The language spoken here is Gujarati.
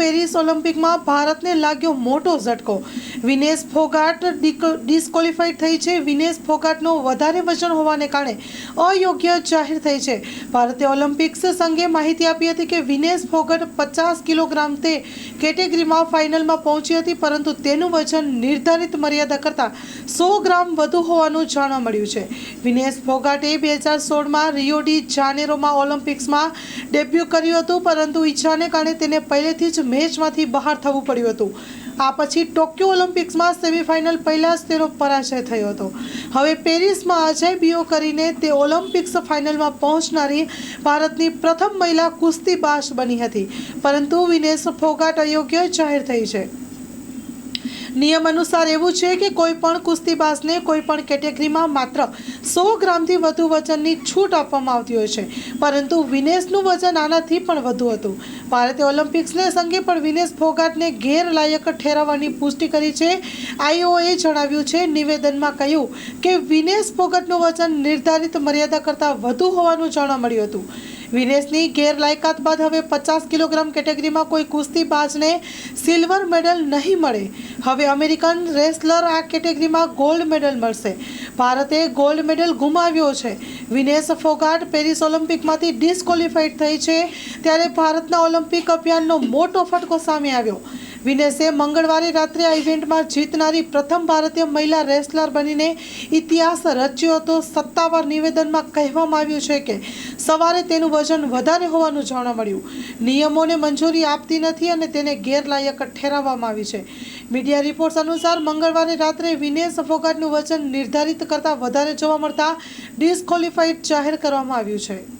પેરિસ ઓલિમ્પિકમાં ભારતને લાગ્યો મોટો ઝટકો. વિનેશ ફોગાટ ડિસ્કોલિફાઈડ થઈ છે. વિનેશ ફોગાટનો વધારે વજન હોવાને કારણે અયોગ્ય જાહેર થઈ છે. ભારતે ઓલિમ્પિક્સ સંઘે માહિતી આપી હતી કે વિનેશ ફોગટ પચાસ કિલોગ્રામ તે કેટેગરીમાં ફાઇનલમાં પહોંચી હતી, પરંતુ તેનું વજન નિર્ધારિત મર્યાદા કરતાં સો ગ્રામ વધુ હોવાનું જાણવા મળ્યું છે. વિનેશ ફોગાટે બે હજાર સોળમાં રિયો ડી જાનેરોમાં ઓલિમ્પિક્સમાં ડેબ્યુ કર્યું હતું, પરંતુ ઈચ્છાને કારણે તેને પહેલેથી જ મેચમાંથી બહાર થવું પડ્યું હતું. આ પછી ટોક્યો ઓલિમ્પિક્સમાં સેમીફાઇનલ પહેલાં જ તેનો પરાજય થયો હતો. હવે પેરિસમાં અજયબીઓ કરીને તે ઓલિમ્પિક્સ ફાઇનલમાં પહોંચનારી ભારતની પ્રથમ મહિલા કુસ્તીબાજ બની હતી. પરંતુ વિનેશ ફોગાટ અયોગ્ય જાહેર થઈ છે. નિયમ અનુસાર એવું છે કે કોઈ પણ કુસ્તીબાજને કોઈ પણ કેટેગરીમાં માત્ર સો ગ્રામથી વધુ વજનની છૂટ આપવામાં આવતી હોય છે. પરંતુ વિનેશનું વજન આનાથી પણ વધુ હતું. ભારતે ઓલિમ્પિક્સને સંગે પણ વિનેશ ફોગાટને ગેરલાયક ઠેરવવાની પુષ્ટિ કરી છે. આઈઓએ જણાવ્યું છે, નિવેદનમાં કહ્યું કે વિનેશ ફોગાટનું વજન નિર્ધારિત મર્યાદા કરતાં વધુ હોવાનું જાણવા મળ્યું હતું. વિનેશની ગેરલાયકાત બાદ હવે પચાસ કિલોગ્રામ કેટેગરીમાં કોઈ કુસ્તીબાજને સિલ્વર મેડલ નહીં મળે. હવે અમેરિકન રેસલર આ કેટેગરીમાં ગોલ્ડ મેડલ મળશે. ભારતે ગોલ્ડ મેડલ ગુમાવ્યો છે. વિનેશ ફોગાટ પેરિસ ઓલિમ્પિકમાંથી ડિસ્કોલિફાઈડ થઈ છે. ત્યારે ભારતના ઓલિમ્પિક અભિયાનનો મોટો ફટકો સામે આવ્યો. વિનેશે મંગળવારે રાત્રે આ ઇવેન્ટમાં જીતનારી પ્રથમ ભારતીય મહિલા રેસલર બનીને ઇતિહાસ રચ્યો હતો. સત્તાવાર નિવેદનમાં કહેવામાં આવ્યું છે કે સવારે તેનું વજન વધારે હોવાનું જાણવા મળ્યું. નિયમોને મંજૂરી આપતી નથી અને તેને ગેરલાયક ઠેરવવામાં આવી છે. મીડિયા રિપોર્ટ્સ અનુસાર મંગળવારે રાત્રે વિનેશ ફોગાટનું વજન નિર્ધારિત કરતાં વધારે જોવા મળતા ડિસ્કોલિફાઈડ જાહેર કરવામાં આવ્યું છે.